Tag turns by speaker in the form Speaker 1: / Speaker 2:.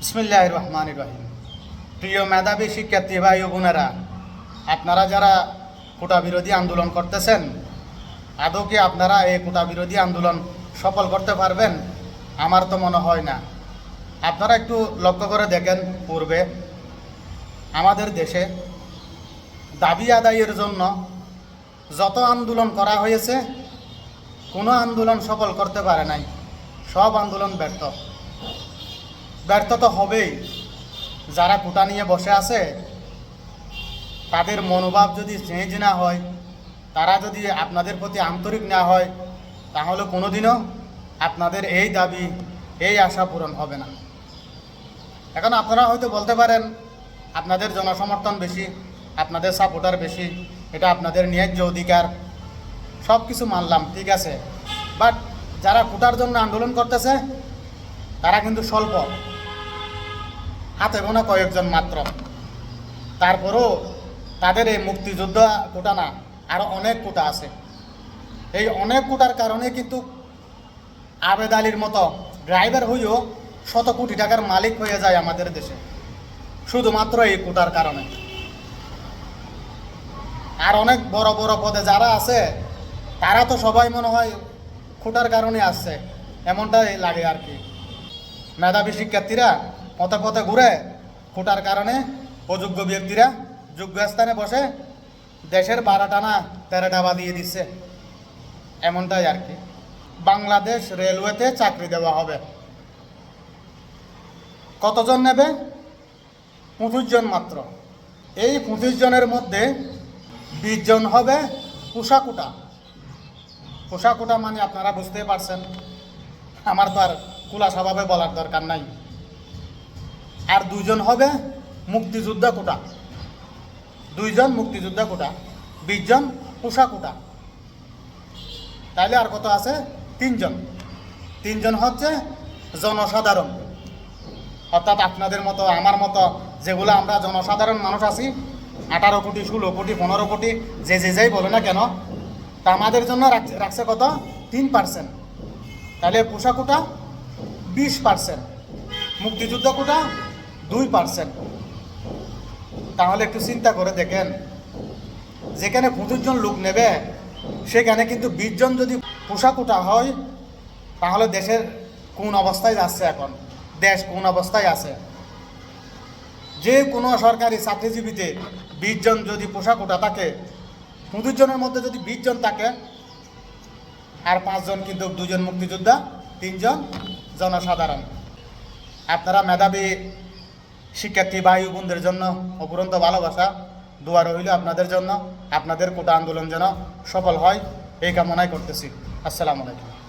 Speaker 1: বিসমিল্লাহ রহমান রহিম প্রিয় মেধাবী শিক্ষার্থী ভাই ও বোনেরা, আপনারা যারা কোটা বিরোধী আন্দোলন করতেছেন, আদৌ কি আপনারা এই কোটা বিরোধী আন্দোলন সফল করতে পারবেন? আমার তো মনে হয় না। আপনারা একটু লক্ষ্য করে দেখেন পূর্বে। আমাদের দেশে দাবি আদায়ের জন্য যত আন্দোলন করা হয়েছে, কোনো আন্দোলন সফল করতে পারে নাই। সব আন্দোলন ব্যর্থ। ব্যর্থ তো হবেই। যারা কোটা নিয়ে বসে আছে, তাদের মনোভাব যদি চেঞ্জ না হয়, তারা যদি আপনাদের প্রতি আন্তরিক না হয়, তাহলে কোনোদিনও আপনাদের এই দাবি, এই আশা পূরণ হবে না। এখন আপনারা হয়তো বলতে পারেন, আপনাদের জনসমর্থন বেশি, আপনাদের সাপোর্টার বেশি, এটা আপনাদের ন্যায্য অধিকার সব কিছু মানলাম, ঠিক আছে। বাট যারা কোটার জন্য আন্দোলন করতেছে, তারা কিন্তু স্বল্প। হাতে গোনা কয়েকজন মাত্র। তারপরেও তাদের এই মুক্তিযুদ্ধ কোটা না আরও অনেক কোটা আছে। এই অনেক কোটার কারণে কিন্তু আবেদ আলীর মতো ড্রাইভার হইও শত কোটি টাকার মালিক হয়ে যায় আমাদের দেশে। শুধুমাত্র এই কোটার কারণে। আর অনেক বড় বড় পদে যারা আছে, তারা তো সবাই মনে হয় কোটার কারণে আসছে, এমনটাই লাগে আর কি। মেধাবী শিক্ষার্থীরা পথে পথে ঘুরে কোটার কারণে অযোগ্য ব্যক্তিরা যোগ্য স্থানে বসে দেশের বারোটা না তেরোটা বাদিয়ে দিচ্ছে। এমনটাই আর কি। বাংলাদেশ রেলওয়েতে চাকরি দেওয়া হবে। কতজন নেবে? পঁচিশ জন মাত্র। এই পঁচিশ জনের মধ্যে বিশ জন হবে পোশাকুটা পোশাকুটা মানে আপনারা বুঝতেই পারছেন। আমার তো আর খোলা স্বভাবে বলার দরকার নাই। আর দুজন হবে মুক্তিযোদ্ধা কোটা। দুইজন মুক্তিযোদ্ধা কোটা বিশজন পোষা কোটা। তাইলে আর কত আছে? তিনজন। তিনজন হচ্ছে জনসাধারণ। অর্থাৎ আপনাদের মতো, আমার মতো, যেগুলো আমরা জনসাধারণ মানুষ আছি, আঠারো কোটি, ষোলো কোটি, পনেরো কোটি, যে যে, যাই বলে না কেন, তা আমাদের জন্য রাখ- রাখছে কত? তিন পার্সেন্ট। তাহলে পোষা কোটা বিশ পার্সেন্ট। মুক্তিযুদ্ধ কোটা দুই পার্সেন্ট তাহলে একটু চিন্তা করে দেখেন, যেখানে পঁচিশ জন লোক নেবে, সেখানে কিন্তু বিশ জন যদি পোষা কোটা হয়, তাহলে দেশের কোন অবস্থায় যাচ্ছে এখন? দেশ কোন অবস্থায় আছে? যে কোনো সরকারি চাকরিজীবীতে বিশ জন যদি পোষা কোটা থাকে, পঁচিশ জনের মধ্যে যদি বিশ জন থাকে, আর পাঁচজন কিন্তু দুজন মুক্তিযোদ্ধা তিনজন জনসাধারণ। আপনারা মেধাবী শিক্ষার্থী, ভাই বোনদের জন্য অপুরন্ত ভালোবাসা, দোয়া রইল আপনাদের জন্য, আপনাদের কোটা আন্দোলন যেন সফল হয়, এই কামনাই করতেছি। আসসালামু আলাইকুম।